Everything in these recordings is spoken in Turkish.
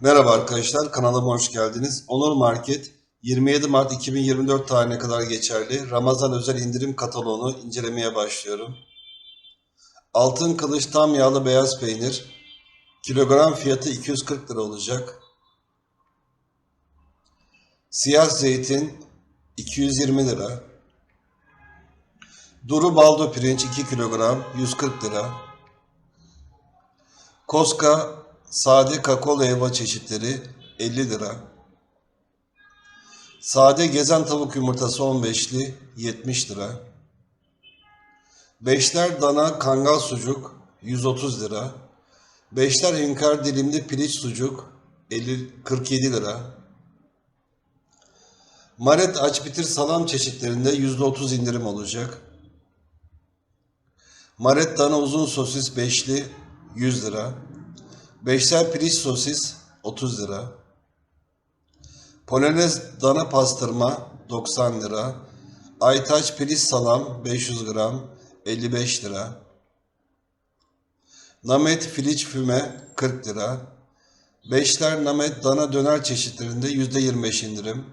Merhaba arkadaşlar, kanalıma hoş geldiniz. Onur Market 27 Mart 2024 tarihine kadar geçerli Ramazan özel indirim kataloğunu incelemeye başlıyorum. Altın kılıç tam yağlı beyaz peynir kilogram fiyatı 240 lira olacak. Siyah zeytin 220 lira. Duru baldo pirinç 2 kilogram 140 lira. Koska sade kakao helva çeşitleri 50 lira. Sade gezen tavuk yumurtası 15'li 70 lira. Beşler dana kangal sucuk 130 lira. Beşler hünkar dilimli piliç sucuk 50, 47 lira. Maret aç bitir salam çeşitlerinde %30 indirim olacak. Maret dana uzun sosis beşli 100 lira. Beşler piliç sosis 30 lira. Polonez dana pastırma 90 lira. Aytaç piliç salam 500 gram 55 lira. Namet filiç füme 40 lira. Beşler namet dana döner çeşitlerinde %25 indirim.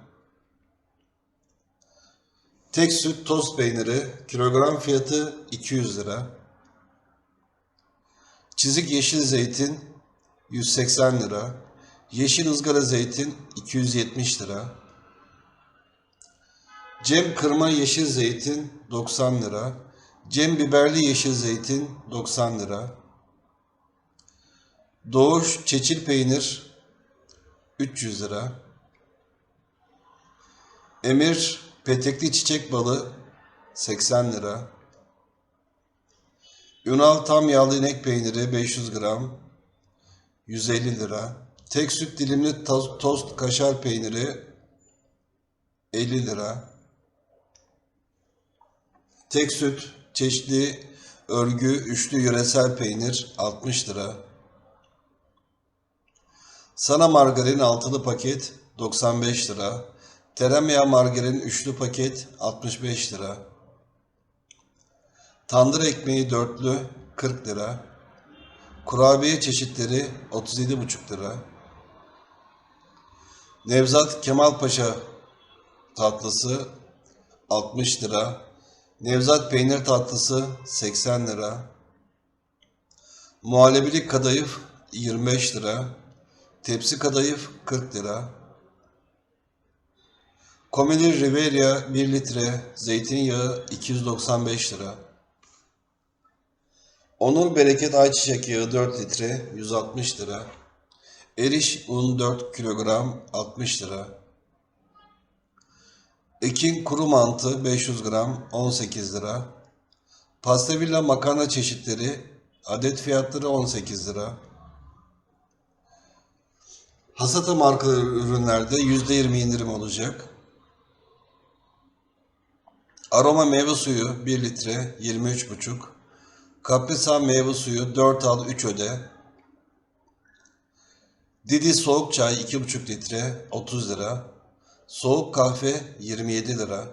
Tek süt toz peyniri kilogram fiyatı 200 lira. Çizik yeşil zeytin 180 lira. Yeşil ızgara zeytin 270 lira. Cem kırma yeşil zeytin 90 lira. Cem biberli yeşil zeytin 90 lira. Doğuş çeçil peynir 300 lira. Emir petekli çiçek balı 80 lira. Ünal tam yağlı inek peyniri 500 gram 150 lira. Tek süt dilimli tost, tost kaşar peyniri 50 lira. Tek süt çeşitli örgü üçlü yöresel peynir 60 lira. Sana margarin altılı paket 95 lira. Tereyağı margarin üçlü paket 65 lira. Tandır ekmeği dörtlü 40 lira. Kurabiye çeşitleri 37,5 lira. Nevzat Kemalpaşa tatlısı 60 lira. Nevzat peynir tatlısı 80 lira. Muhallebilik kadayıf 25 lira. Tepsi kadayıf 40 lira. Komili Riveria 1 litre, zeytinyağı 295 lira. Onur Bereket Ayçiçek Yağı 4 litre 160 lira. Eriş un 4 kilogram 60 lira. Ekin kuru mantı 500 gram 18 lira. Pastevilla makarna çeşitleri adet fiyatları 18 lira. Hasata markalı ürünlerde %20 indirim olacak. Aroma meyve suyu 1 litre 23,5 Kaprisan meyve suyu 4 al 3 öde. Didi soğuk çay 2,5 litre 30 lira. Soğuk kahve 27 lira.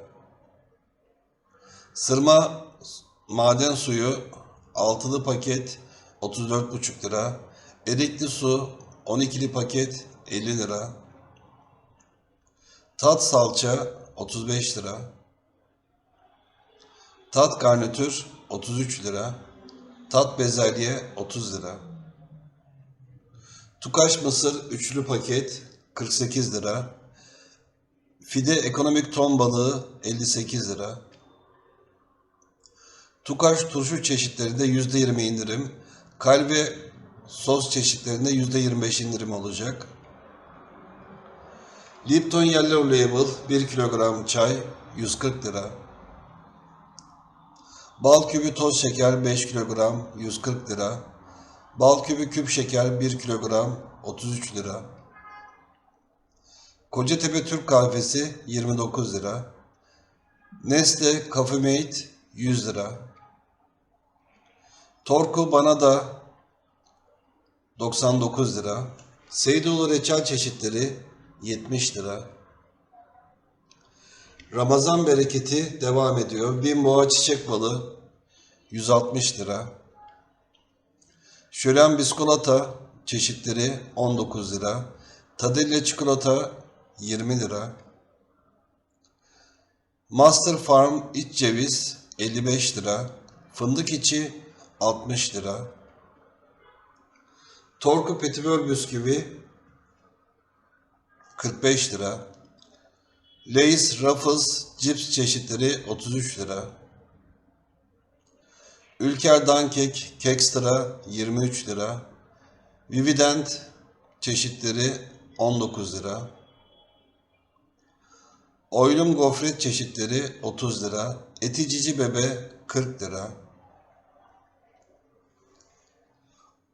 Sırma maden suyu altılı paket 34,5 lira. Erikli su 12'li paket 50 lira. Tat salça 35 lira. Tat garnitür 33 lira. Tat bezelye 30 lira. Tukaş mısır üçlü paket 48 lira. Fide ekonomik ton balığı 58 lira. Tukaş turşu çeşitlerinde %20 indirim. Kalve sos çeşitlerinde %25 indirim olacak. Lipton Yellow Label 1 kilogram çay 140 lira. Bal kübü toz şeker 5 kilogram 140 lira. Bal kübü küp şeker 1 kilogram 33 lira. Kocatepe Türk kahvesi 29 lira. Nestle Coffee Mate 100 lira. Torku bana da 99 lira. Seydoğlu reçel çeşitleri 70 lira. Ramazan bereketi devam ediyor. Bin boğa çiçek balı 160 lira. Şölen biskolata çeşitleri 19 lira. Tadelle çikolata 20 lira. Master Farm iç ceviz 55 lira. Fındık içi 60 lira. Torku Petibör bisküvi 45 lira. Lay's Ruffles cips çeşitleri 33 lira. Ülker Dankek Kekstra 23 lira. Vivident çeşitleri 19 lira. Oylum gofret çeşitleri 30 lira. Eti cici bebe 40 lira.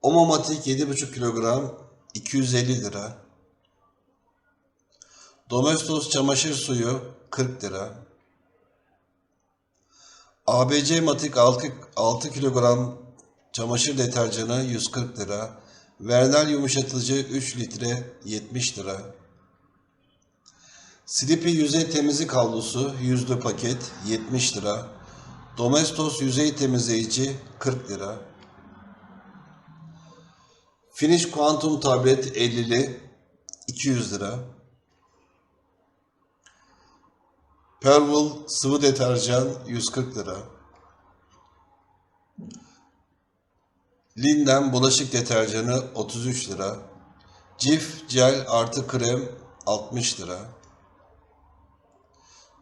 Omomatik 7,5 kilogram 250 lira. Domestos çamaşır suyu 40 lira. ABC Matik 6, 6 kilogram çamaşır deterjanı 140 lira. Vernel yumuşatıcı 3 litre 70 lira. Slippy yüzey temizlik havlusu yüzlü paket 70 lira. Domestos yüzey temizleyici 40 lira. Finish Quantum tablet 50'li 200 lira. Perwool sıvı deterjan 140 lira. Linden bulaşık deterjanı 33 lira. Cif jel artı krem 60 lira.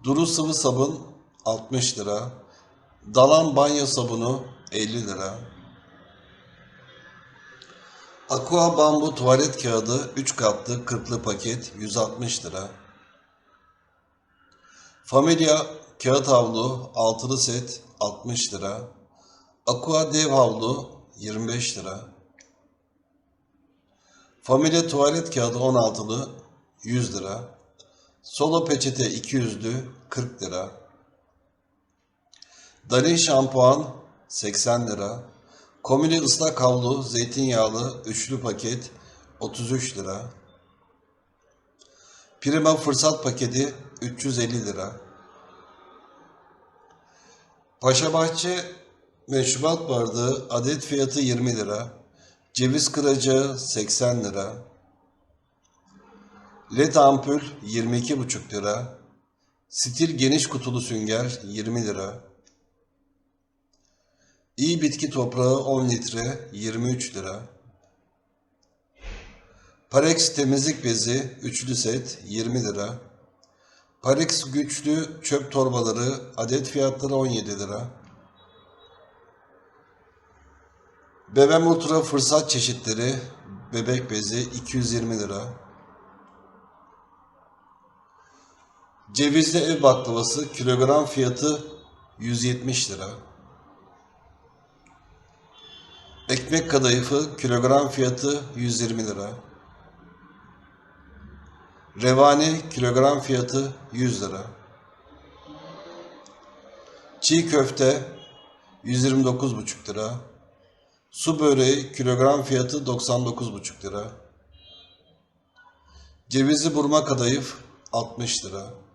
Duru sıvı sabun 60 lira. Dalan banyo sabunu 50 lira. Aqua bambu tuvalet kağıdı 3 katlı 40'lı paket 160 lira. Familia kağıt havlu altılı set 60 lira. Aqua dev havlu 25 lira. Familia tuvalet kağıdı 16'lı 100 lira. Solo peçete 200'lü 40 lira. Dalin şampuan 80 lira. Komili ıslak havlu zeytinyağlı üçlü paket 33 lira. Prima fırsat paketi 350 lira. Paşabahçe meşrubat bardağı adet fiyatı 20 lira. Ceviz kıracağı 80 lira. LED ampul 22,5 lira. Stil geniş kutulu sünger 20 lira. İyi bitki toprağı 10 litre 23 lira. Parex temizlik bezi üçlü set 20 lira. Parex güçlü çöp torbaları adet fiyatları 17 lira. Bebem Ultra fırsat çeşitleri bebek bezi 220 lira. Cevizli ev baklavası kilogram fiyatı 170 lira. Ekmek kadayıfı kilogram fiyatı 120 lira. Revani kilogram fiyatı 100 lira. Çiğ köfte 129,5 lira. Su böreği kilogram fiyatı 99,5 lira. Cevizli burma kadayıf 60 lira.